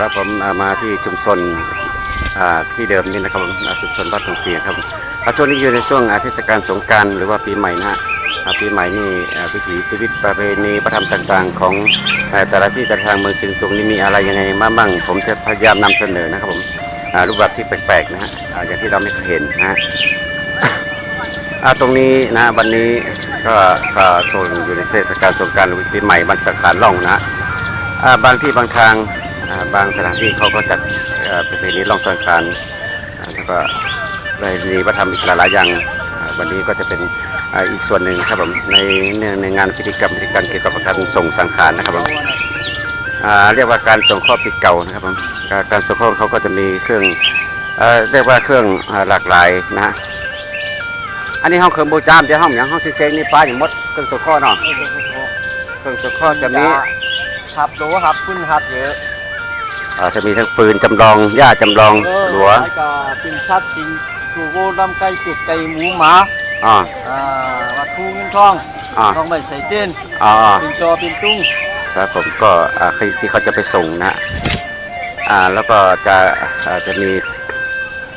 ครับผมมาที่ชุมชนที่เดิมนี่นะครับผมชุมชนบ้านตรงเสียครับอาช่วงนี้อยู่ในช่วงอาเทศกาลสงการหรือว่าปีใหม่นะฮะอ่าปีใหม่นี่วิถีชีวิตประเพณีประธรรมต่างๆ ของแต่ละที่แต่ละทางเมืองเชียงตุงนี่มีอะไรยังไงมาบ้างผมจะพยายามนำเสนอนะครับผมรูปแบบที่แปลกๆนะฮะอย่างที่เราไม่เคยเห็นนะฮะตรงนี้นะวันนี้ก็ก็โซนอยู่ในเทศกาลสงการารปีใหม่วันสังขารล่องนะอ่าบางที่บางทาง บางสถานที่เขาก็จัดประเพณีล่องสังขารแล้วก็ได้มีวัฒนธรรมอีกหลายๆอย่างวันนี้ก็จะเป็นอีกส่วนหนึ่งครับผมในในในงานพิธีกรรมพิธีการเกี่ยวกับการส่งสังขารนะครับผมเรียกว่าการส่งข้อปีเก่านะครับผมการส่งข้อเขาก็จะมีเครื่องเอเรียกว่าเครื่องอหลากหลายนะฮะอันนี้ห้องเครื่องบูจามเดี๋ยวห้องอย่างห้องซิเซงนี่ปลาอย่างมดเครื่องสุขข้อเนาะเครื่องสุขข้อจะมีครับรู้ครับขึ้นครับเยอะ จะมีทั้งปืนจำลองหญ้าจำลองหลัวไอ้กาปินชัดสิงกูโกลำไก่เป็ดไก่หมูหมาอ่าอ่าวัตถุเงินทองอ่าทองใบใส่เต้นอ่าปินจอปินตุ้งครับผมก็อ่าที่เขาจะไปส่งนะอ่าแล้วก็จะอ่าจะมี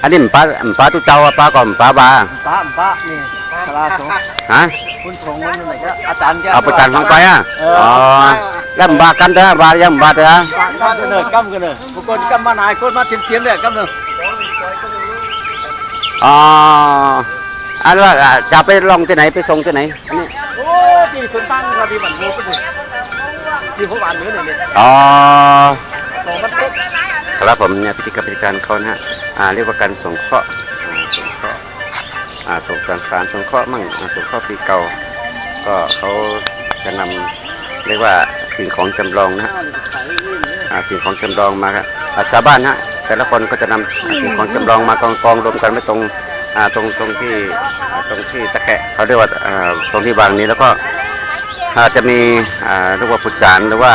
อันนี้มันปลามันปลาตุเจ้าอะปลาก่อนปลาบาปะปะนี่คลาสงฮะ คุณสงฆ์มันอยู่ไหนก็อาจารย์แก เอาประกันฟังไปอะเอออ๋อแล้วมันบากันเด้อบายังบาเด้อกำกันเนอะกำกันเนอะบุคคลกำมาหนายคนมาเทียมเทียมเลยกำเนอะอ๋ออันว่าอ่าจะไปลองที่ไหนไปส่งที่ไหนอันนี้โอ้ที่คนตั้งเราดีมันโง่ไปเลยที่ผมอ่านเนื้อเนี่ยอ๋อสองมันปุ๊บครับผมเนี่ยพิธีกรรมพิธีการเขานะฮะอ่าเรียกว่าการสงเคราะห์ อาส่งสังขารสงเคราะห์มั่งอาสงเคราะห์ปีเก่า ก็เขาจะนำเรียกว่าสิ่งของจำลองนะฮะอาสิ่งของจำลองมาครับอ่าชาวบ้านฮะแต่ละคนก็จะนำอ่าสิ่งของจำลองมากองกองรวมกันไว้ตรงอาตรงตรงที่ตรงที่ตะแกะเขาเรียกว่าอาตรงที่วางนี้แล้วก็อาจะมีอาเรียกว่าผู้จารหรือว่า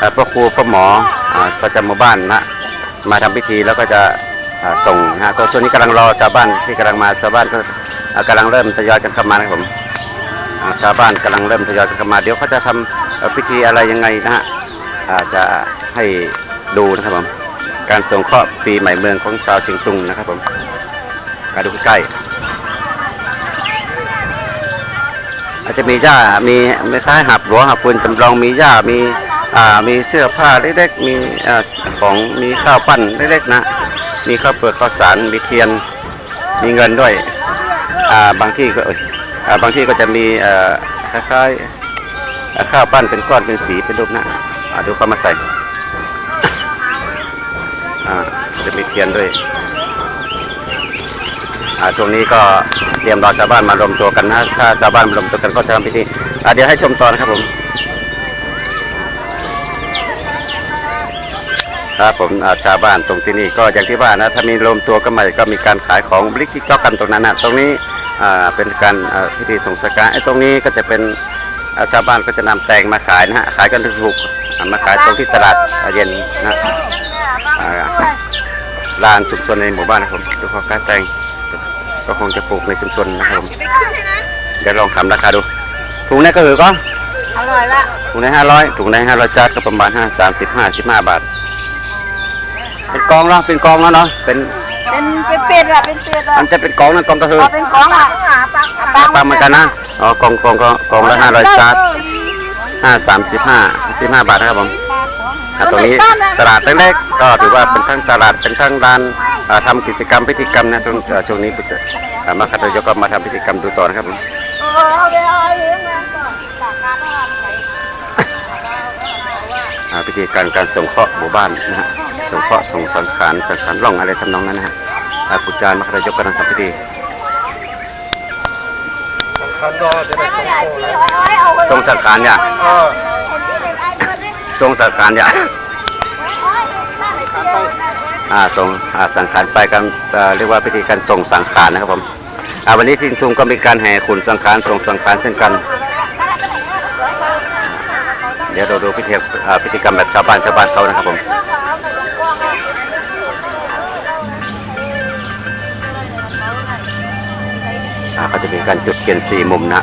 อาพระครูพระหมออาประจำหมู่บ้านนะมาทำพิธีแล้วก็จะอาส่งนะฮะตัวช่วงนี้กำลังรอชาวบ้านที่กำลังมาชาวบ้านก็ อ่ากำลังเริ่มทยอยกันเข้ามานะครับผมชาวบ้านกำลังเริ่มทยอยกันเข้ามา เดี๋ยวเขาจะทำเอ่อพิธีอะไรยังไงนะฮะอาจะให้ดูนะครับผมการส่งเคราะห์ปีใหม่เมืองของชาวเชียงตุงนะครับผมมาดูใกล้อาจจะมีหญ้ามีไม่คล้ายหับหลวงหับปืนจำลองมีหญ้ามีอ่ามีเสื้อผ้าเล็กๆมีอ่าของมีข้าวปั้นเล็กๆนะ มีข้าวเปลือกข้าวสารมีเทียนมีเงินด้วย บางที่ก็เอยอ่าบางที่ก็จะมีเอ่อคล้ายๆอ่าข้าวปั้นเป็นก้อนเป็นสีเป็นรูปหน้าอ่าดูเขามาใส่อ่าจะมีเทียนด้วยอ่าช่วงนี้ก็เตรียมรอชาวบ้านมารวมตัวกันนะ ถ้าชาวบ้านมารวมตัวกันก็จะทำพิธีเดี๋ยวให้ชมตอนะครับผมครับผมอ่าชาวบ้านตรงที่นี่ก็อย่างที่ว่านะถ้ามีรวมตัวกันใหม่ก็มีการขายของบริกิจอกกันตรงนั้นนะตรงนี้ เป็นการอ่าพิธีส่งสการไอ้ตรงนี้ก็จะเป็นอ่าชาวบ้านก็จะนำแตงมาขายนะฮะขายกันถูกๆอ่ามาขายตรงที่ตลาดอ่าเย็นนะอ่าลานชุมชนในหมู่บ้านนะครับผมดูเขาขายแตงก็คงจะปลูกในชุมชนนะครับผมเดี๋ยวลองทำราคาดูถุงนี้ก็คือก็อร่อยละถุงในห้าร้อยถุงในห้าร้อยจานก็ประมาณห้าสามสิบห้าสิบห้าบาท เป็นกองเนาะเป็นกองแล้วเนาะเป็น เป็นเป็นเป็ดอะเป็นเป็ดอะมันจะเป็นกองนั่นกองก็คือพอเป็นของอะปลาปลาเหมือนกันนะอ๋อกองกองกองกองละห้าร้อยจานห้าสามสิบห้าสิบห้าบาทนะครับผมอะตรงนี้ตลาดเล็กๆก็ถือว่าเป็นทั้งตลาดเป็นทั้งร้านอ่าทำกิจกรรมพิธีกรรมนะช่วงเอ่อช่วงนี้ก็จะอ่ามาคัดยกก็มาทำพิธีกรรมดูต่อนะครับผม พิธีการการส่งเคราะห์หมู่บ้านนะฮะส่งเคราะห์ส่งสังขารสังขารล่องอะไรทำนองนั้นนะฮะอ่าผู้จารมาคัดยกกำลังทำพิธีคันดอจะได้สองโตแล้วทรงสังขารเนี่ยเออทรงสังขารเนี่ยอ่าส่งอ่าสังขารไปกันเอ่อเรียกว่าพิธีการส่งสังขารนะครับผมอ่าวันนี้ที่ทุงก็มีการแห่ขุนสังขารส่งสังขารเช่นกันเดี๋ยวเราดูพิธีอ่าพิธีกรรมแบบชาวบ้านชาวบ้านเขานะครับผมอ่าเขาจะมีการจุดเทียนสี่มุมนะ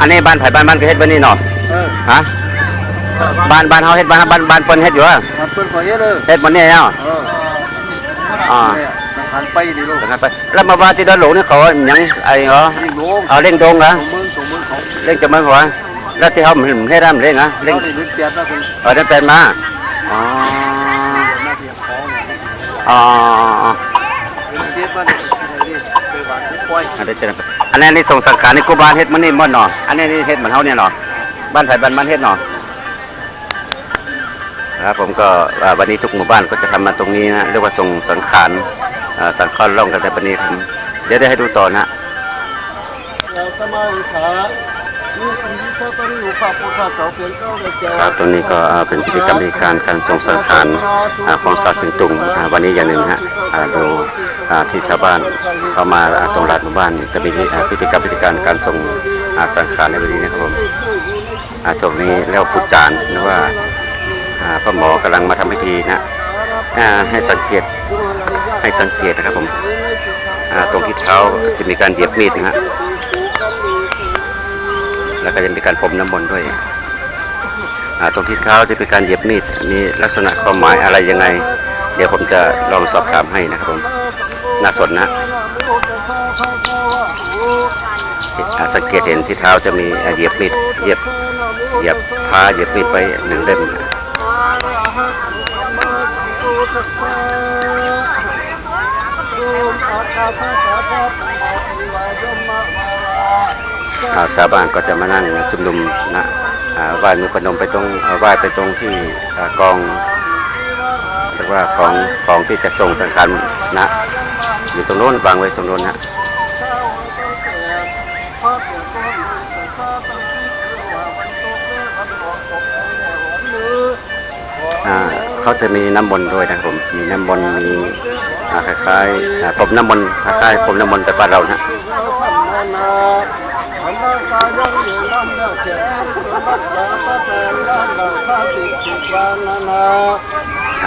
อันนี้บ้านไผ่บ้านบ้านก็เฮ็ดไว้นี่เนาะเออฮะบ้านบ้านเฮาเฮ็ดบ้านบ้านบ้านเพิ่นเฮ็ดอยู่อะมันเปิ้นขอเฮ็ดเลยเฮ็ดบ่นี่เนาะเอ่า มันหันไปดิลูกไปแล้วมาว่าที่ดอนหลวงนี่เขาหยังไอ้เหรอนี่ลงเอาเร่งดงเหรอตรงมึงตรงมึงของเร่งจะมันหัวแล้วที่เขาเห็นให้ร่ำเร่งอะเร่งเขาได้ลุ้นเปียดนะคุณเออได้เป็นมาอ๋อหน้าที่ของเนี่ยอ๋อลุ้นเปียดมาเนี่ยนี่ไปหวานปล่อยอันนี้เจริญอันนี้นี่ส่งสังขารนี่กูบ้านเฮ็ดมันนี่มันเนาะอันนี้นี่เฮ็ดเหมือนเฮาเนี่ยเนาะบ้านไผ่บ้านมันเฮ็ดเนาะครับผมก็อ่าวันนี้ทุกหมู่บ้านก็จะทำมาตรงนี้นะเรียกว่าส่งสังขารอ่าสังขารล่องกันแต่วันนี้ผมเดี๋ยวได้ให้ดูต่อนะเราสมัยขานี่คือที่ตอนนี้อยู่ภาพพุทธเสาเปลี่ยนเก้าเลยเจ้าครับตรงนี้ก็อ่าเป็นกิจกรรมในการการส่งสังขารอ่าของสาวสิงตุงอ่าวันนี้อย่างหนึ่งฮะอ่าดูอ่าที่ชาวบ้านเข้ามาอ่าตรงลานหมู่บ้านจะมีอ่าพิธีกรรมพิธีการการส่งอ่าสังขารในวันนี้นะครับผมอ่าช่วงนี้เรียกว่าพุจานหรือว่าอ่า พ่อหมอกำลังมาทำพิธีนะให้สังเกตให้สังเกตนะครับผมตรงที่เท้าจะมีการเหยียบมีดนะฮะแล้วก็จะมีการพรมน้ำมนต์ด้วยตรงที่เท้าจะเป็นการเหยียบมีดมีลักษณะความหมายอะไรยังไง เดี๋ยวผมจะลองสอบถามให้นะครับผมน่าสนนะสังเกตเห็นที่เท้าจะมีเหยียบมีดเหยียบเหยียบผ้าเหยียบมีดไปหนึ่งเล่มนะ ชาวบ้านก็จะมานั่งชุมนุมนะอ่าไหว้มือประนมไปตรงอ่าไหว้ไปตรงที่กองเรียกว่าของของที่จะส่งสังขารนะ อยู่ตรงโน้นวางไว้ตรงโน้นฮะอ่า เขาจะมีน้ำมนต์ด้วยนะครับผมมีน้ำมนต์มีคล้ายๆผมน้ำมนต์คล้ายๆผมน้ำมนต์แต่บ้านเรานะ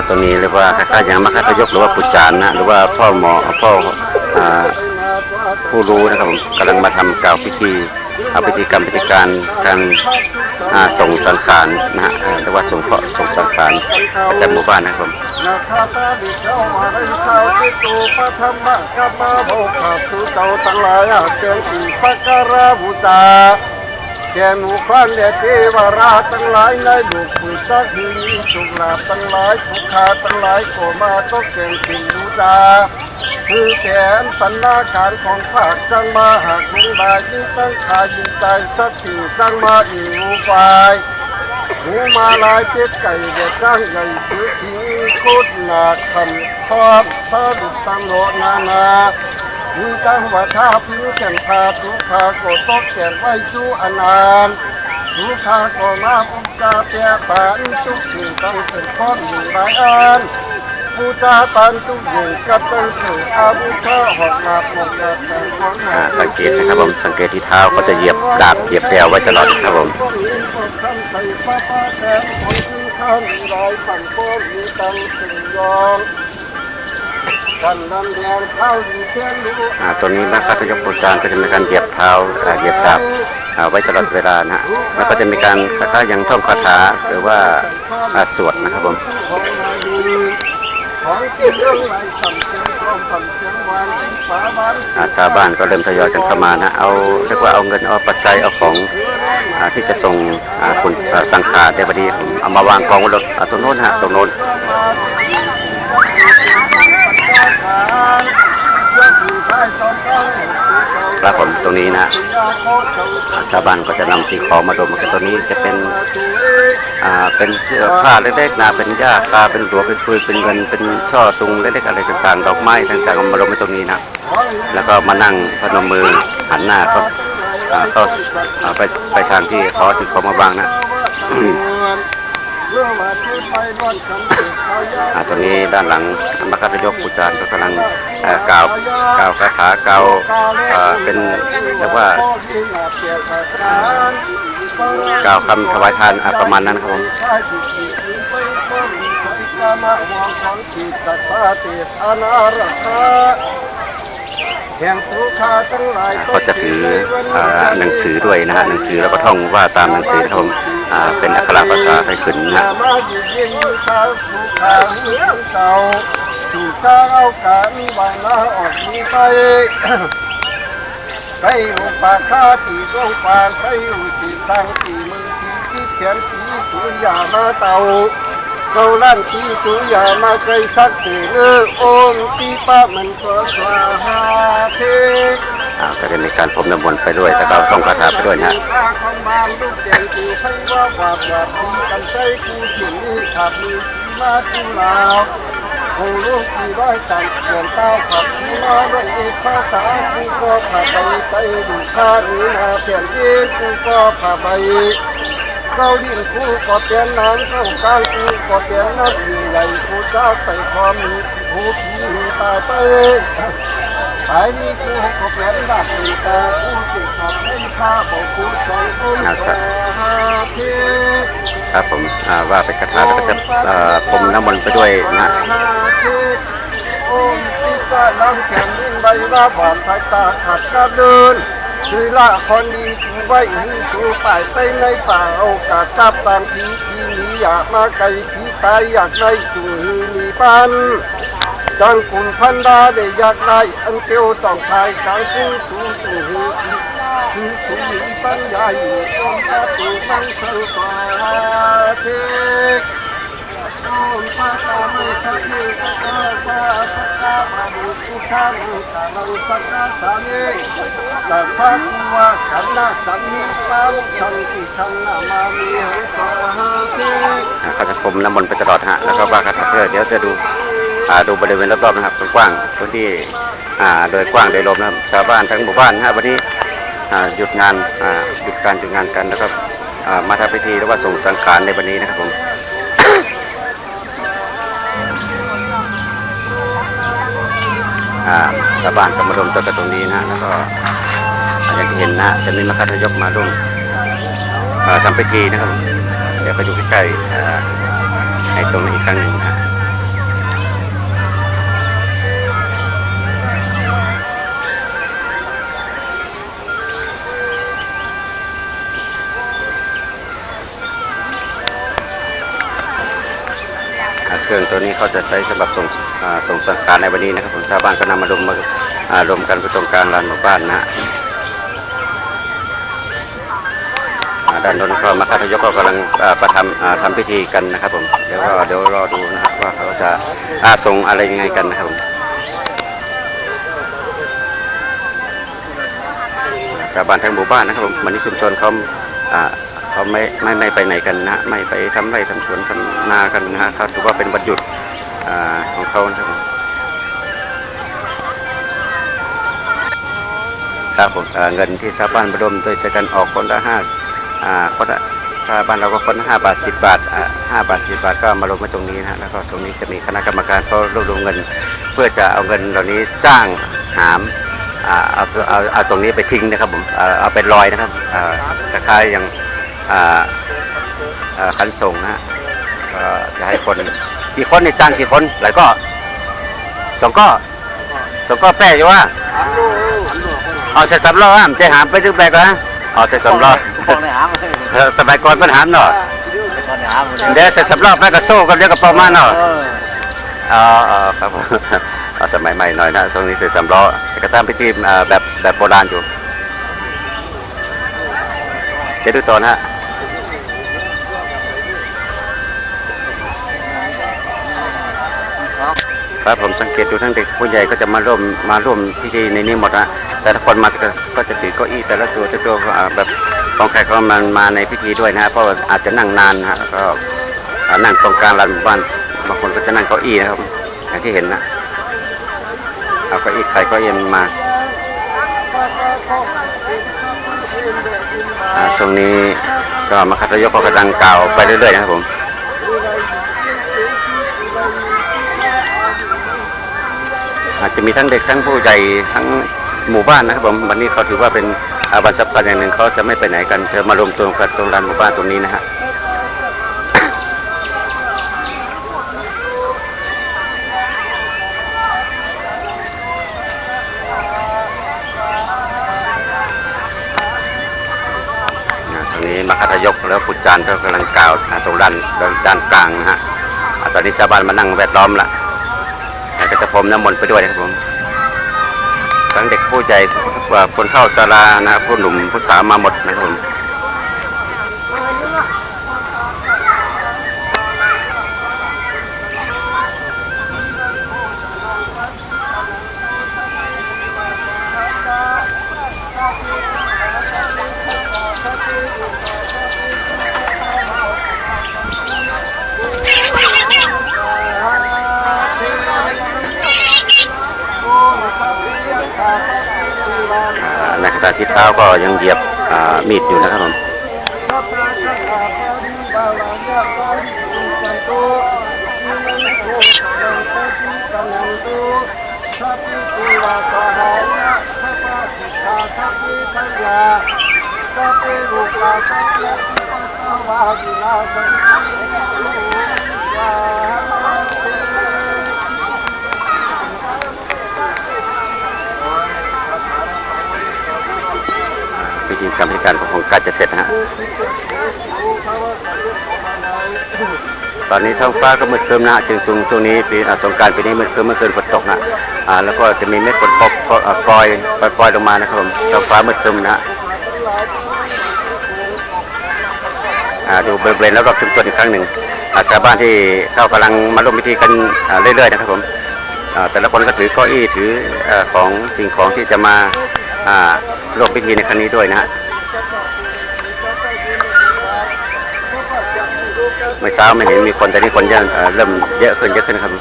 ตัวนี้เรียกว่าคล้ายๆอย่างมรรคทายกหรือว่าปุจจานนะหรือว่าพ่อหมอพ่อผู้รู้นะครับผมกำลังมาทำกล่าวพิธี พิธีกรรมพิธีการการส่งสังขารนะฮะอ่าเรียกว่าส่งเคราะห์ส่งสังขารประจำหมู่บ้านนะครับนาคาตาดิเจ้ามาได้สาวที่ตูพระธรรมกัปมาโภคาสุเจ้าทั้งหลายเจงอีสักการะบูชาแกหนูครั้งเดเทวราทั้งหลายในดุปุสักหินสุลาทั้งหลายสุขาทั้งหลายโกมาต้องเก่งสิ่งดูดา คือแสนสันนาการของภาคจังมาหากลุงบายยิ่ตั้งขายิ่งใจสักสิ่งจังมาอีรูไฟหูมาลายเป็ดไก่เด็ดจ้างใหญ่ซื้อทิ้งโคตรหนาคำทอดสะดุดตังโลนานามีจังหวัดท่าพิ้งแก่นพาทุกขาโกตกแก่นไว้ชู้อนานทุกขาโกมาปุกาเปียปานทุกสิ่งตั้งเป็นข้อมอยู่หลายอัน บูชาปันทุกอย่างกับตั้งถืออาบุชาหอกนาบหมดกระแต่ของหาอ่าสังเกตนะครับผมสังเกตที่เท้าก็จะเหยียบดาบเหยียบแปลวไว้ตลอดครับผมอ่าป้าแทนคนที่ข้ามรายสั่งก็มีตังสิ่งยองกันลำแดงเข้านรู้อ่าตัวนี้นะครับยกปูจานก็จะมีการเหยียบเท้าเหยียบดาบไว้ตลอดเวลานะแล้วก็จะมีการคล้ายๆอย่างท่องคาถาหรือว่าสวดนะครับผม ของนายดีของเรื่องไรสั่งเสียงร้อมสั่งเสียงวานฝาบ้านอาชาวบ้านก็เริ่มทยอยกันเข้ามานะ เอาเรียกว่าเอาเงินเอาปัจจัยเอาของอาที่จะส่งอาคุณสังขารในวันนี้ผมเอามาวางกองไว้รถอ่าตรงโน้นฮะตรงโน้น ครับผมตรงนี้นะอาชาวบ้านก็จะนำสิ่งของมาดมกันตัวนี้จะเป็นอ่าเป็นเสื้อผ้าเล็กๆนะเป็นหญ้าคาเป็นหลวเป็นฟืนเป็นเงินเป็นช่อตุงเล็กๆอะไรต่างๆดอกไม้ต่างๆเอามาลงไปตรงนี้นะแล้วก็มานั่งพนมมือหันหน้าก็อ่าก็อ่าไปไปทางที่ขอสิ่งของมาวางนะ ตรงนี้ด้านหลังมัคคทายกปูจารย์ก็กำลังเกล่าวกล่าวคาถากล่าวเป็นเรียกว่ากล่าวคำถวายทานประมาณนั้นครับผมเหแห่งทุกขาจะถือหนังสือด้วยนะฮะหนังสือแล้วก็ท่องว่าตามหนังสือครับผม เป็นอักขระภาษาไทยขึ้นนะนามาอยู่เย็นอยู่ชาสุขาหูเก่าเอาการวางนาออกนี้ไปใครอุปาคาตีดวงปานใครอุสิตังตีมือตีสิเขียนตีสุยามาเตาเกาลั่นตีสุยามาไกลสักเตอโอมตีป้ามันก็สวาหาเท ก็จะมีการพรมน้ำมนต์ไปด้วยแล้วก็ท่องคาถาไปด้วยนะฮะข้าคำบานลูกเด่นตีให้ว่าบาปบาปทีกันใจกูถึงนี่ขาดมือทีมาทีลาวคงลูกที่ร้อยตันเกินเต้าขับที่มาด้วยเอกภาษากูก็ผ่าไปใจดูข้านี้นาเปลี่ยนองกูก็ผ่าไปเก้าดินกูก็เปลี่ยนน้ำเข้ากางกูก็เปลี่ยนน้ำยิ่ใหญ่กูเจ้าใส่ความมีผู้ผีตายไป ไอ้นี่กูก็เป็นดับตีตากูติดขับให้ข้าบอกกูสองคนแต่หาเพียครับผมอ่าว่าเป็นคาถาแล้วก็จะเอ่อพรมน้ำมนต์ไปด้วยนะฮะหาเพียโอ้มที่ตาน้ำแข็งยิ่งใบว่าบาดสายตาขาดกระเดินคือละคนดีกูไว้หูชูป่ายไปในป่าโอกาสจับตามผีผีหนีอยากมาไกลผีตายอยากได้จุยมีปัน จังคุณพันดาได้อยากได้อันเกียวต้องทายกลางผู้สูงสูงคือสูงมีปัญญาอยู่ตรงประตูมังสังสาเทกโอ้ยพระตาไม่สักทีก็ตาตาสักตามาดูทุกท่านตาลังสักตาสามีแต่ฟังว่าขันนาสันนิปามชังที่ชังนามามีหังสาเทกอ่าก็จะพรมน้ำมนต์ไปตลอดฮะแล้วก็ว่าคาถาเพื่อเดี๋ยวจะดูอ่า ดูบริเวณรอบๆนะครับกว้างพื้นที่โดยกว้างโดยรวมนะครับชาวบ้านทั้งหมู่บ้านนะวันนี้หยุดงานหยุดการหยุดงานกันแล้วก็มาทำพิธีหรือว่าส่งสังขารในวันนี้นะครับผมชาวบ้านก็มารวมตัวกันตรงนี้นะแล้วก็อย่างที่เห็นนะจะมีมรรคทายกมาร่วมทำพิธีนะครับ เดี๋ยวไปดูใกล้ๆในตรงนี้อีกครั้งหนึ่งนะ รื่องตัวนี้เขาจะใช้สำหรับส่งส่งสังการในวันนี้นะครับผมชาวบ้านก็นำมารวมมารวมกันไปตรงกลางลานหมู่บ้านนะด้านโน้นก็มาคาทยกก็กำลังประทำทำพิธีกันนะครับผมเดี๋ยวก็เดี๋ยวรอดูนะครับว่าเขาจะอาส่งอะไรยังไงกันนะครับผมชาวบ้านทั้งหมู่บ้านนะครับผมวันนี้ชุมชนเขาอ่า เขาไม่ไม่ไม่ไปไหนกันนะไม่ไปทำไร่ทำสวนทำนากันนะฮะเขาถือว่าเป็นวันหยุดอของเขาครับผมครับผมเงินที่ชาวบ้านประดมโดยใช้กันออกคนละห้าอ่าคนละถ้าบ้านเราก็คนห้าบาทสิบบาทอ่าห้าบาทสิบบาทก็มาลงไว้ตรงนี้นะแล้วก็ตรงนี้จะมีคณะกรรมการเขารวบรวมเงิน เพื่อจะเอาเงินเหล่านี้จ้างหามอ่าเอาเอาเอาตรงนี้ไปทิ้งนะครับผมเอาเอาไปลอยนะครับอ่าคล้ายๆอย่าง คันส่งนะฮะก็จะให้คนกี่คนเนี่ยจ้างกี่คนหลายก็สองก็สองก็แปลอยู่ว่าเอาใส่สำล้ออะมันจะหามไปถึงแบกเหรอเอาใส่สำล้อ con này ám เออสมัยก่อนมันหามเนาะ con này ám เดี๋ยวใส่สำรอบแม่ก็โซ่กันเดี๋ยวก็ประมาณเนาะ ờ อ๋ออ๋อครับผมเอาสมัยใหม่หน่อยนะตรงนี้ใส่สำล้อแต่ก็ตามพิธีเอ่อแบบแบบโบราณอยู่เดี๋ยวดูต่อนะฮะ ครับผมสังเกตดูทั้งเด็กผู้ใหญ่ก็จะมาร่วมมาร่วมพิธีในนี้หมดนะแต่ละคนมาก็ก็จะถือเก้าอี้แต่ละตัวแต่ละตัวแบบของใครก็มันมาในพิธีด้วยนะเพราะอาจจะนั่งนานนะฮะก็นั่งตรงกลางลานหมู่บ้านบางคนก็จะนั่งเก้าอี้นะครับอย่างที่เห็นนะเอาเก้าอี้ใครก็เอ็นมาอ่าช่วงนี้ก็มาคัตยกก็กำลังกล่าวไปเรื่อยๆนะครับผมาจจะมีทั้งเด็กทั้งผู้ใหญ่ทั้งหมู่บ้านนะครับผมวันนี้เขาถือว่าเป็นอาบันสัำคัญอย่างหนึ่งเขาจะไม่ไปไหนกันเธอมารวมตัวกันตรงลานหมู่บ้านตรงนี้นะฮะทางนี้มรคทยกแล้วปุจจานก็กำลังกล่าวตรงด้านด้านกลางนะฮะตอนนี้ชาวบ้านมานั่งแวดล้อมละ จะพรมน้ำมนต์ไปด้วยนะครับผมทั้งเด็กผู้ใหญ่าคนเข้าศาลานะครับผู้หนุ่มผู้สาวมาหมดนะครับผม พิธีกรรมพิธีการก็คงกล้จะเสร็จนะฮะ ตอนนี้ท้องฟ้าก็มืดครึ้มนะจึงจุงช่วงนี้ปีสงการปีนี้มืดครึ้มเมื่อคืนฝนตกนะอ่าแล้วก็จะมีเม็ดฝนตกปล่อยปล่อยปล่อยลงมานะครับผมท้องฟ้ามืดครึ้มนะอ่าดูบริเวณแล้วรอบชุมชนอีกครั้งหนึ่งอาชาวบ้านที่เข้ากำลังมาร่วมพิธีกันเรื่อยๆนะครับผมอ่าแต่ละคนก็ถือเก้าอี้ถือของสิ่งของที่จะมาอ่าร่วมพิธีในครั้งนี้ด้วยนะฮะ มื่อเช้าไม่เห็นมีคนแต่นี่คนเยอะเริ่มเยอะขึ้นเยอะขึ้นครับ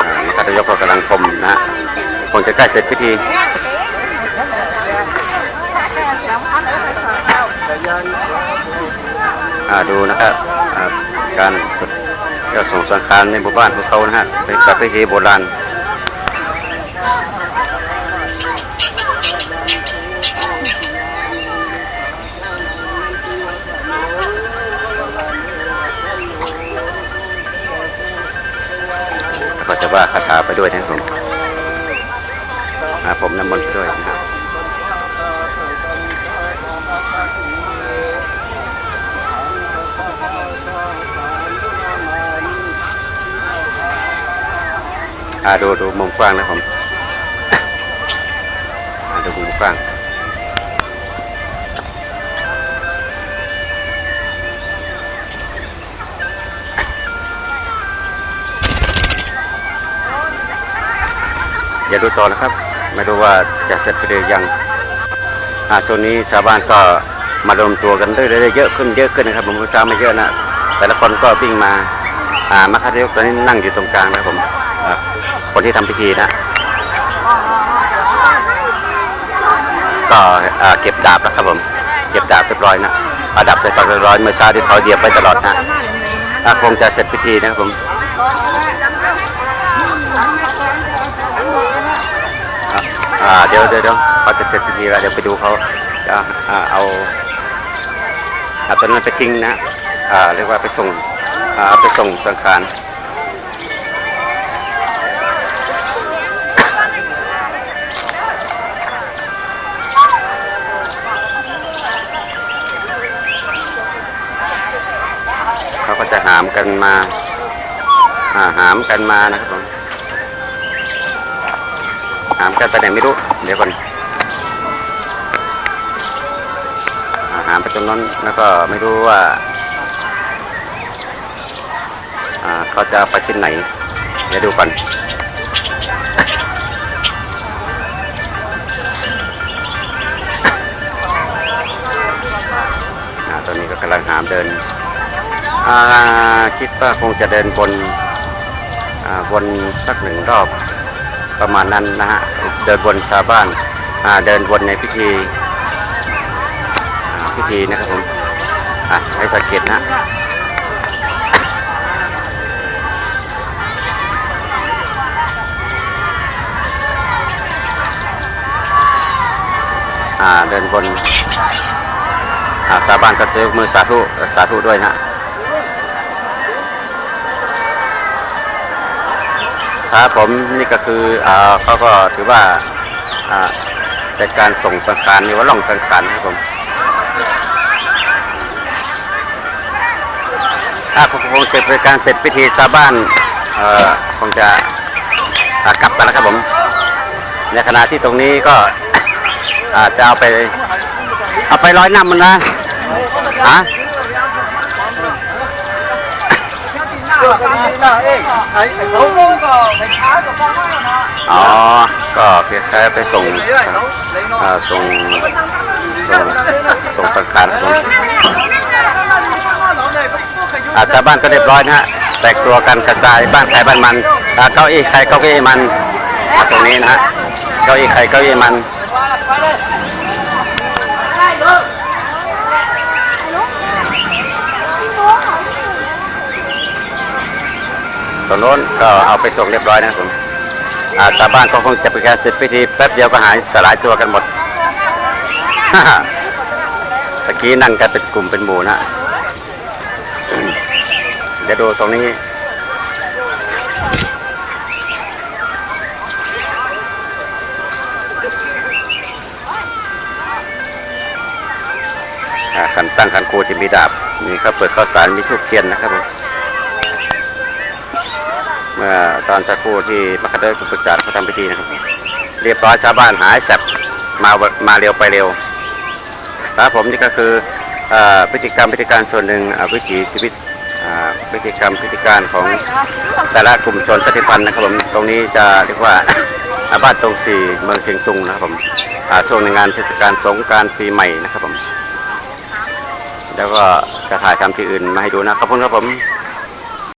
อ่านักยกก็กำลังชมนะคงจะใกล้เสร็จพิธีอ่าดูนะครับการสุดยอดส่งสังขารในหมู่บ้านของเขานะฮะเป็นประเพณีโบราณ จะว่าคาถาไปด้วยนะครับผมอาผมน้ำมนต์ไปด้วยนะครับอ่าดูดูมุมกว้างนะผมอ่าดูมุมกว้าง อย่าดูต่อนะครับ ไม่รู้ว่าจะเสร็จไปหรือยังอ่าช่วงนี้ชาวบ้านก็มารวมตัวกันเรื่อยๆเยอะขึ้นเยอะขึ้นนะครับผมผู้ชายไม่เยอะนะแต่ละคนก็วิ่งมาอ่ามัคคทายกตอนนี้นั่งอยู่ตรงกลางนะครับผมคนที่ทำพิธีนะก็เก็บดาบแล้วครับผม เก็บดาบเรียบร้อยนะอาดาบใส่ปากเรียบร้อยเมื่อเช้าที่เขาเหยียบไปตลอดนะคงจะเสร็จพิธีนะครับผม อ่าเดี๋ยวเดี๋ยวเดี๋ยวเขาจะเสร็จพิธีแล้วเดี๋ยวไปดูเขาจะเอาเอาตอนนั้นไปทิ้งนะอ่าเรียกว่าไปส่งอ่าเอาไปส่งสังขารเขาก็จะหามกันมาอ่าหามกันมานะครับผม ถามกันไปไหนไม่รู้ เดี๋ยวก่อนอาหามไปตรงนั้นแล้วก็ไม่รู้ว่าเขาจะไปที่ไหน เดี๋ยวดูก่อนอตอนนี้ก็กำลังหามเดินคิดว่าคงจะเดินบนอ่าวนสักหนึ่งรอบ ประมาณนั้นนะฮะเดินวนชาวบ้านเดินวนในพิธีพิธีนะครับผมให้สังเกตนะฮะเดินบนชาวบ้านก็จะยกมือสาธุสาธุด้วยนะ ครับผมนี่ก็คืออ่าเขาก็ถือว่าอ่าเป็นการส่งสังขารหรือว่าล่องสังขารนะครับผมถ้าคงคงจเป็นการเสร็จพิธีชาวบ้านเอ่อคงจะกลับกันแล้วครับผม ในขณะที่ตรงนี้ก็อาจจะเอาไป เอาไปร้อยน้ำมันนะฮะ อ๋อ ก็คล้ายๆไปส่งอ่าส่งส่งส่งสังขารส่งอาชาวบ้านก็เรียบร้อยนะฮะ แตกตัวกันกระจายบ้านใครบ้านมันเก้าอี้ใครเก้าอี้มันตรงนี้นะฮะ เก้าอี้ใครเก้าอี้มัน ตรงโน้นก็เอาไปส่งเรียบร้อยนะครับผมอาชาวบ้านก็คงจะเป็นการเสร็จพิธีแป๊บเดียวก็หายสลายตัวกันหมดตะกี้นั่งกันเป็นกลุ่มเป็นหมู่นะเดี๋ยวดูตรงนี้ขันตั้งขันครูจะมีดาบนี่ก็เปิดข้าวสารมีทูบเทียนนะครับผม เมื่อตอนสักครู่ที่มักกะเดินกุปจารเขาทำพิธีนะครับ เรียบร้อยชาวบ้านหายแสบมามาเร็วไปเร็วครับผมนี่ก็คืออพฤติกรรมพฤติการส่วนหนึ่งวิถีชีวิตพฤติกรรมพฤติการของแต่ละกลุ่มชนชาติพันธุ์นะครับผมตรงนี้จะเรียกว่าบ้านตรงสี่เมืองเชียงตุงนะครับผมช่วงในงานเทศกาลสงการปีใหม่นะครับผม แล้วก็จะถ่ายทำที่อื่นมาให้ดูนะครับผมครับผม